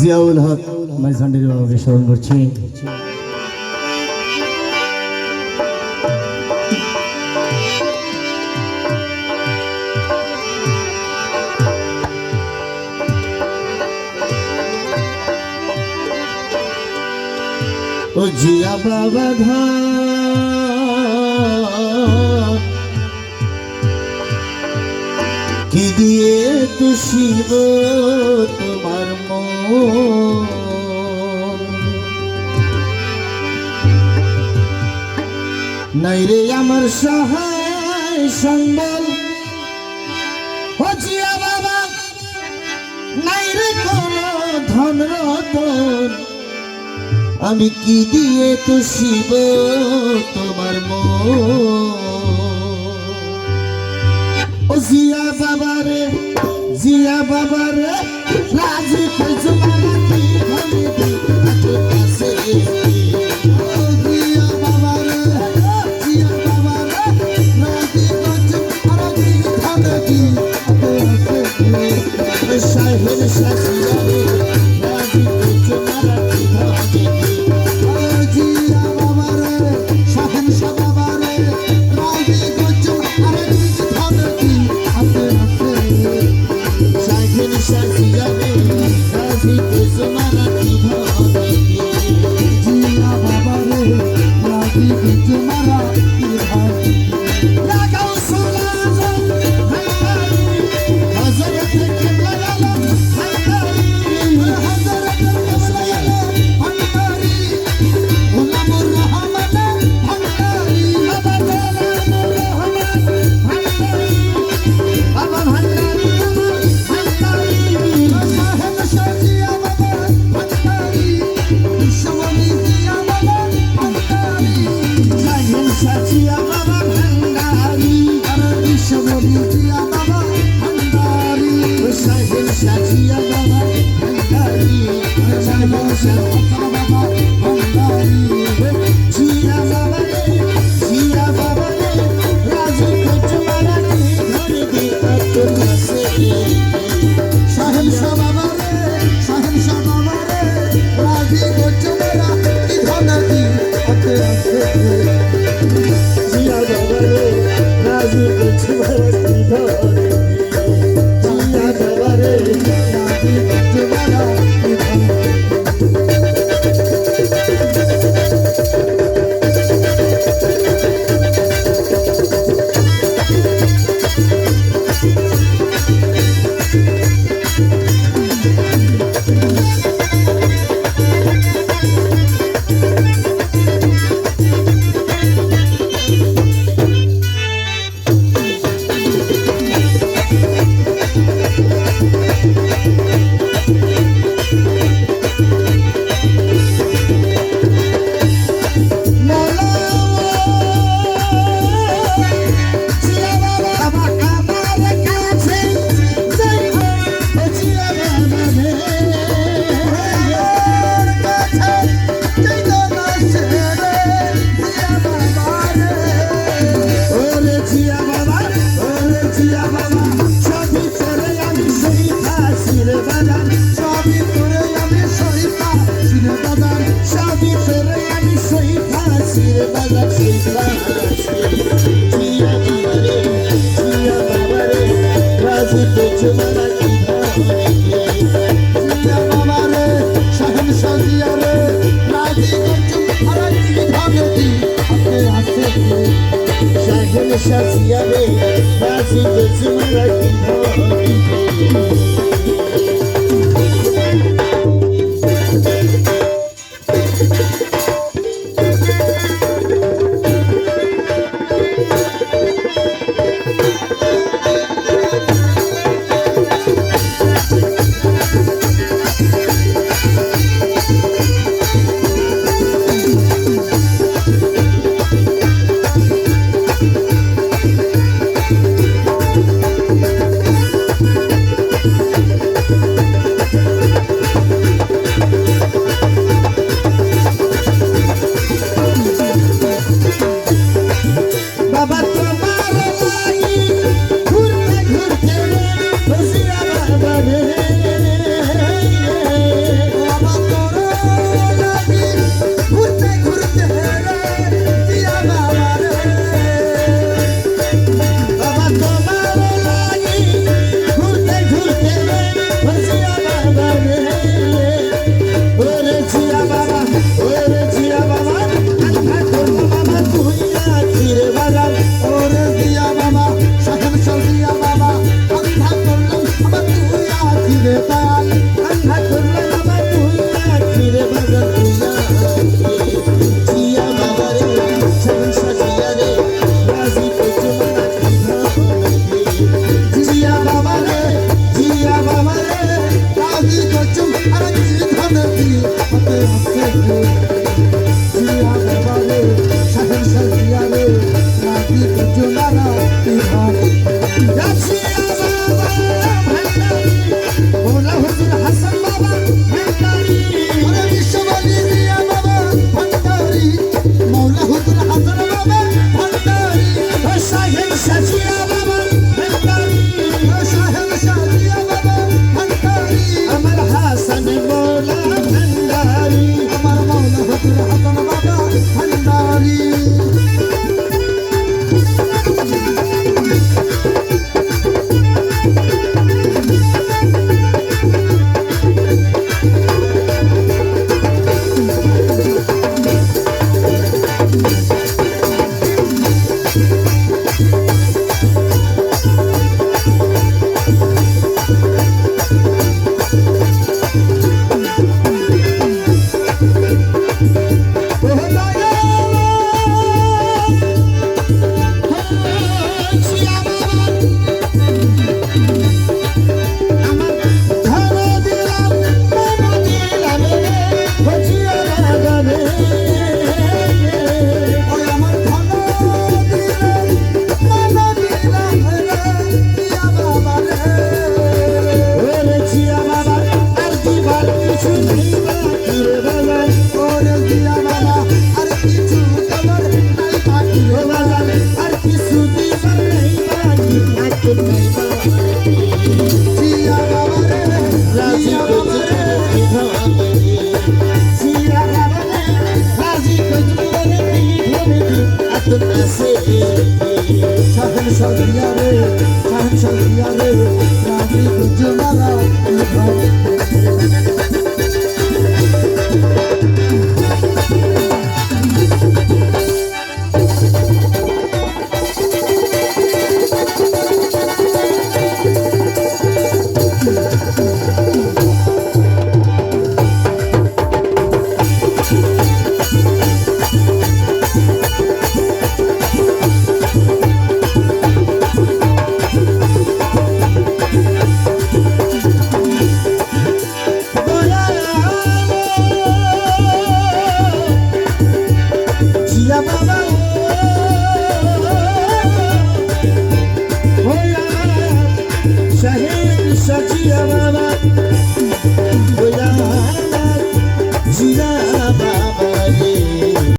জিয়াউল হক মাইঝান্ডির বাবাকে স্মরণ করছি। ও জিয়া বাবা ধি। দিয়ে তুষিব নাই রে আমার সহায় সম্বল। হচিয়া বাবা নাই রে কোন ধন রতন আমি কি দিয়ে তো শিব তোমার মন? জিয়া বাবারে জিয়া বাবারে রাজি খাইছো মানে কি ভাবে? সাথিয়া বাবা ভান্ডারি ভজন সব Shazia, Shazia, Shazia, Shazia, Shazia, Shazia, Shazia, Shazia, Thank you. Sanidad для